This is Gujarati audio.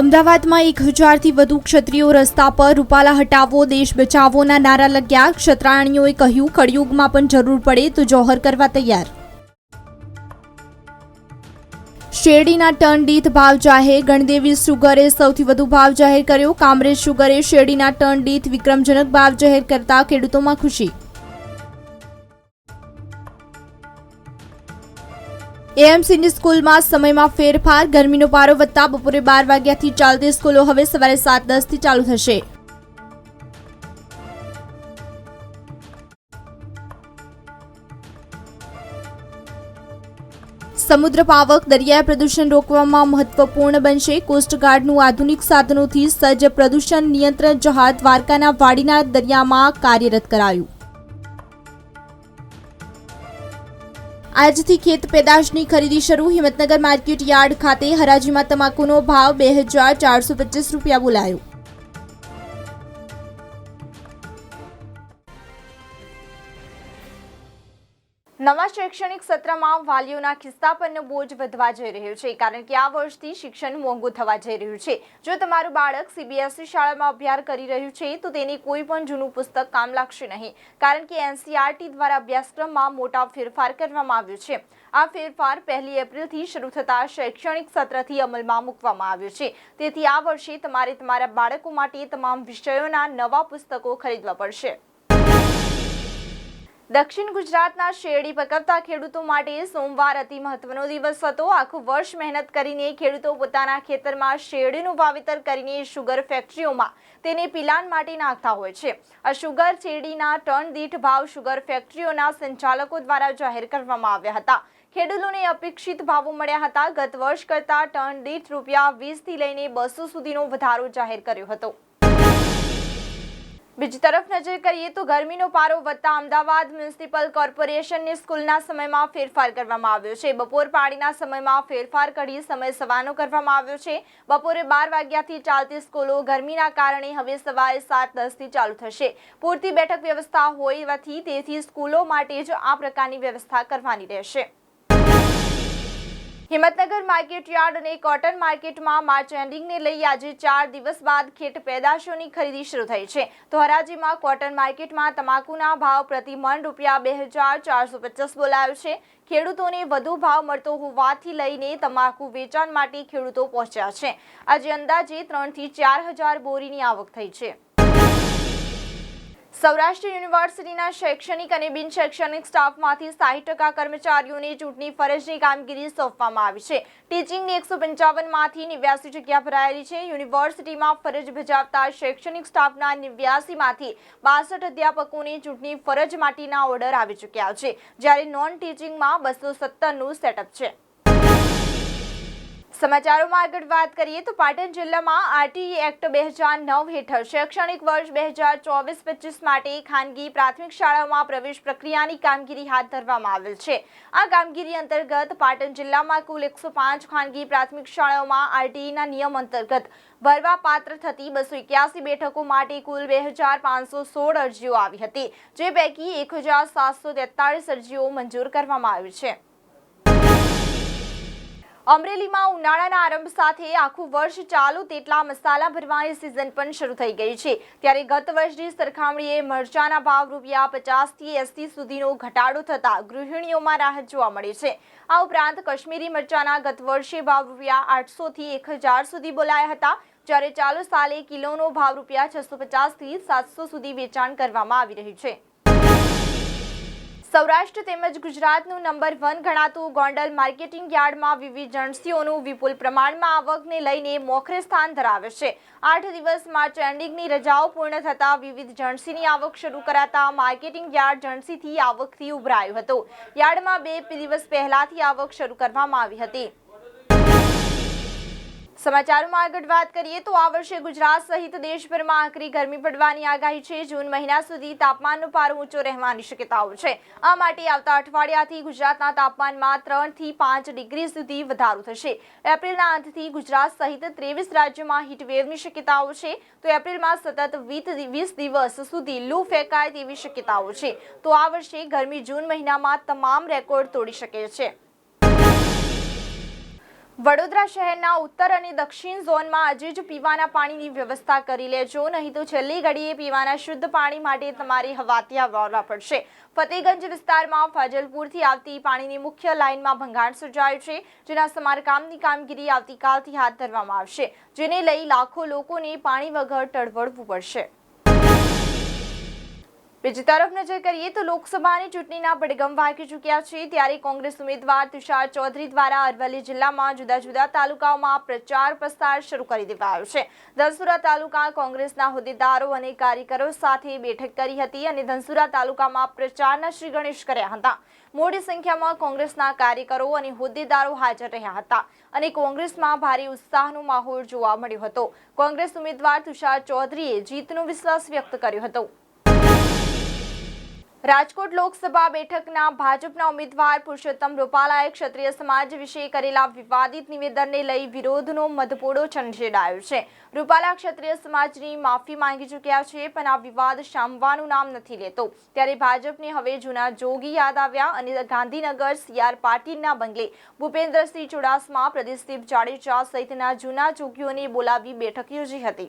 અમદાવાદમાં એક હજારથી વધુ ક્ષત્રિયો રસ્તા પર રૂપાલા હટાવો, દેશ બચાવોના નારા લગ્યા. ક્ષત્રાણીઓએ કહ્યું, કળિયુગમાં પણ જરૂર પડે તો જોહર કરવા તૈયાર. શેરડીના ટન દીઠ ભાવ જાહેર. ગણદેવી સુગરે સૌથી વધુ ભાવ જાહેર કર્યો. કામરેજ સુગરે શેરડીના ટન દીઠ વિક્રમજનક ભાવ જાહેર કરતા ખેડૂતોમાં ખુશી. એએમસીની સ્કૂલમાં સમયમાં ફેરફાર, ગરમીનો પારો વધતા બપોરે બાર વાગ્યાથી ચાલતી સ્કૂલો હવે સવારે સાત દસથી ચાલુ થશે. સમુદ્ર પાવક, દરિયાઈ પ્રદૂષણ રોકવામાં મહત્વપૂર્ણ બનશે. કોસ્ટગાર્ડનું આધુનિક સાધનોથી સજ્જ પ્રદૂષણ નિયંત્રણ જહાજ દ્વારકાના વાડીના દરિયામાં કાર્યરત કરાયું. આજથી ખેત પેદાશની ખરીદી શરૂ. હિંમતનગર માર્કેટ યાર્ડ ખાતે હરાજીમાં તમાકુનો ભાવ બે હજાર ચારસો પચીસ રૂપિયા બોલાયો. નવા શૈક્ષણિક સત્રમાં વાલીઓના ખિસ્સા પરનો બોજ વધવા જઈ રહ્યો છે, કારણ કે આ વર્ષથી શિક્ષણ મોંઘું થવા જઈ રહ્યું છે. જો તમારું બાળક સીબીએસઈ શાળામાં અભ્યાસ કરી રહ્યું છે, તો તેને કોઈ પણ જૂનું પુસ્તક કામ લાગશે નહીં, કારણ કે એનસીઆરટી દ્વારા અભ્યાસક્રમમાં મોટા ફેરફાર કરવામાં આવ્યો છે. આ ફેરફાર પહેલી એપ્રિલથી શરૂ થતા શૈક્ષણિક સત્રથી અમલમાં મૂકવામાં આવ્યો છે. તેથી આ વર્ષે તમારે તમારા બાળકો માટે તમામ વિષયોના નવા પુસ્તકો ખરીદવા પડશે. દક્ષિણ ગુજરાતના શેરડી પકવતા ખેડૂતો માટે સોમવાર અતિ મહત્વનો દિવસ હતો. આખું વર્ષ મહેનત કરીને ખેડૂતો પોતાના ખેતરમાં શેરડીનું વાવેતર કરીને શુગર ફેક્ટરીઓમાં તેને પિલાન માટે નાખતા હોય છે. આ શુગર શેરડીના ટન દીઠ ભાવ શુગર ફેક્ટરીઓના સંચાલકો દ્વારા જાહેર કરવામાં આવ્યા હતા. ખેડૂતોને અપેક્ષિત ભાવો મળ્યા હતા. ગત વર્ષ કરતાં ટન દીઠ રૂપિયા વીસથી લઈને બસો સુધીનો વધારો જાહેર કર્યો હતો. બીજી તરફ નજર કરીએ તો ગરમીનો પારો વધતા અમદાવાદ મ્યુનિસિપલ કોર્પોરેશનની સ્કૂલના સમયમાં ફેરફાર કરવામાં આવ્યો છે. બપોર પાડીના સમયમાં ફેરફાર કરી સમય સવાનો કરવામાં આવ્યો છે. બપોરે બાર વાગ્યાથી ચાલતી સ્કૂલો ગરમીના કારણે હવે સવારે સાત દસથી ચાલુ થશે. પૂરતી બેઠક વ્યવસ્થા હોવાથી તેથી સ્કૂલો માટે જ આ પ્રકારની વ્યવસ્થા કરવાની રહેશે. હિંમતનગર માર્કેટ યાર્ડ અને કોટન માર્કેટમાં માર્ચ એન્ડિંગને લઈ આજે ચાર દિવસ બાદ ખેત પેદાશોની ખરીદી શરૂ થઈ છે. તો હરાજીમાં કોટન માર્કેટમાં તમાકુના ભાવ પ્રતિ મણ રૂપિયા બે હજાર ચારસો પચાસ બોલાયો છે. ખેડૂતોને વધુ ભાવ મળતો હોવાથી લઈને તમાકુ વેચાણ માટે ખેડૂતો પહોંચ્યા છે. આજે અંદાજે ત્રણથી ચાર હજાર બોરીની આવક થઈ છે. સૌરાષ્ટ્ર યુનિવર્સિટીના શૈક્ષણિક અને બિન શૈક્ષણિક સ્ટાફમાંથી સાહીઠ ટકા કર્મચારીઓને ચૂંટણી ફરજની કામગીરી સોંપવામાં આવી છે. ટીચિંગની એકસો પંચાવનમાંથી નેવ્યાસી જગ્યા ભરાયેલી છે. યુનિવર્સિટીમાં ફરજ બજાવતા શૈક્ષણિક સ્ટાફના નેવ્યાસીમાંથી બાસઠ અધ્યાપકોને ચૂંટણી ફરજ માટેના ઓર્ડર આવી ચૂક્યા છે. જ્યારે નોન ટીચિંગમાં બસો સત્તરનું સેટઅપ છે. સમાચારોમાં આગળ વાત કરીએ તો પાટણ જિલ્લામાં આરટીઈ એક્ટ બે હજાર નવ હેઠળ શૈક્ષણિક વર્ષ બે હજાર ચોવીસ પચીસ માટે ખાનગી પ્રાથમિક શાળાઓમાં પ્રવેશ પ્રક્રિયાની કામગીરી હાથ ધરવામાં આવેલ છે. આ કામગીરી અંતર્ગત પાટણ જિલ્લામાં કુલ એકસો પાંચ ખાનગી પ્રાથમિક શાળાઓમાં આરટીઈના નિયમ અંતર્ગત ભરવા પાત્ર થતી બસો એક્યાસી બેઠકો માટે કુલ બે હજાર પાંચસો સોળ અરજીઓ આવી હતી, જે પૈકી એક હજાર સાતસો તેતાળીસ અરજીઓ મંજૂર કરવામાં આવી છે. અમરેલીમાં ઉનાળાના આરંભ સાથે આખું વર્ષ ચાલુ તેટલા મસાલા ભરવાની સિઝન પણ શરૂ થઈ ગઈ છે. ત્યારે ગત વર્ષની સરખામણીએ મરચાના ભાવ રૂપિયા પચાસથી એસી સુધીનો ઘટાડો થતાં ગૃહિણીઓમાં રાહત જોવા મળી છે. આ ઉપરાંત કશ્મીરી મરચાના ગત વર્ષે ભાવ રૂપિયા આઠસોથી એક હજાર સુધી બોલાયા હતા, જ્યારે ચાલુ સાલે કિલોનો ભાવ રૂપિયા છસો પચાસથી સાતસો સુધી વેચાણ કરવામાં આવી રહ્યું છે. સૌરાષ્ટ્ર તેમજ ગુજરાતનું નંબર વન ગણાતું ગોંડલ માર્કેટિંગ યાર્ડમાં વિવિધ જણસીઓનું વિપુલ પ્રમાણમાં આવકને લઈને મોખરે સ્થાન ધરાવે છે. આઠ દિવસ માર્ચ એન્ડિંગની રજાઓ પૂર્ણ થતાં વિવિધ જણસીની આવક શરૂ કરાતા માર્કેટિંગ યાર્ડ જણસીથી આવકથી ઉભરાયું હતું. યાર્ડમાં બે દિવસ પહેલાથી આવક શરૂ કરવામાં આવી હતી. સમાચારોમાં આગળ વાત કરીએ તો આ વર્ષે ગુજરાત સહિત દેશભરમાં આકરી ગરમી પડવાની આગાહી છે. જૂન મહિના સુધી તાપમાનનો પારો ઊંચો રહેવાની શક્યતાઓ છે. આ માટે આવતા અઠવાડિયાથી ગુજરાતના તાપમાનમાં ત્રણથી પાંચ ડિગ્રી સુધી વધારો થશે. એપ્રિલના અંતથી ગુજરાત સહિત ત્રેવીસ રાજ્યોમાં હીટવેવની શક્યતાઓ છે. તો એપ્રિલમાં સતત વીસ દિવસ સુધી લૂ ફેંકાય તેવી શક્યતાઓ છે. તો આ વર્ષે ગરમી જૂન મહિનામાં તમામ રેકોર્ડ તોડી શકે છે. વડોદરા શહેરના ઉત્તર અને દક્ષિણ ઝોનમાં આજે જ પીવાના પાણીની વ્યવસ્થા કરી લેજો, નહીં તો છેલ્લી ઘડીએ પીવાના શુદ્ધ પાણી માટે તમારે હવાતિયા વાળવા પડશે. ફતેગંજ વિસ્તારમાં ફાજલપુરથી આવતી પાણીની મુખ્ય લાઇનમાં ભંગાણ સર્જાયું છે, જેના સમારકામની કામગીરી આવતીકાલથી હાથ ધરવામાં આવશે, જેને લઈ લાખો લોકોને પાણી વગર ટળવળવું પડશે. બીજી તરફ નજર કરીએ તો લોકસભાની ચૂંટણીના પડગમ વાગી ચૂક્યા છે. ત્યારે કોંગ્રેસ ઉમેદવાર તુષાર ચૌધરી દ્વારા અરવલ્લી જિલ્લામાં જુદા જુદા તાલુકાઓમાં પ્રચાર પ્રસાર શરૂ કરી દેવાયો છે. ધનસુરા તાલુકા કોંગ્રેસના હોદ્દેદારો અને કાર્યકરો સાથે બેઠક કરી હતી અને ધનસુરા તાલુકામાં પ્રચારના શ્રી ગણેશ કર્યા હતા. મોટી સંખ્યામાં કોંગ્રેસના કાર્યકરો અને હોદ્દેદારો હાજર રહ્યા હતા અને કોંગ્રેસમાં ભારે ઉત્સાહનો માહોલ જોવા મળ્યો હતો. કોંગ્રેસ ઉમેદવાર તુષાર ચૌધરીએ જીતનો વિશ્વાસ વ્યક્ત કર્યો હતો. રાજકોટ લોકસભા બેઠકના ભાજપના ઉમેદવાર પુરુષોત્તમ રૂપાલાએ ક્ષત્રિય સમાજ વિશે કરેલા વિવાદિત નિવેદનને લઈ વિરોધનો મધપોડો છંછેડાયો છે. રૂપાલા ક્ષત્રિય સમાજની માફી માંગી ચૂક્યા છે, પણ આ વિવાદ શામવાનું નામ નથી લેતો. ત્યારે ભાજપને હવે જૂના જોગી યાદ આવ્યા અને ગાંધીનગર સીઆર પાટીલના બંગલે ભૂપેન્દ્રસિંહ ચુડાસમા, પ્રદીપસિંહ જાડેજા સહિતના જૂના જોગીઓને બોલાવી બેઠક યોજી હતી.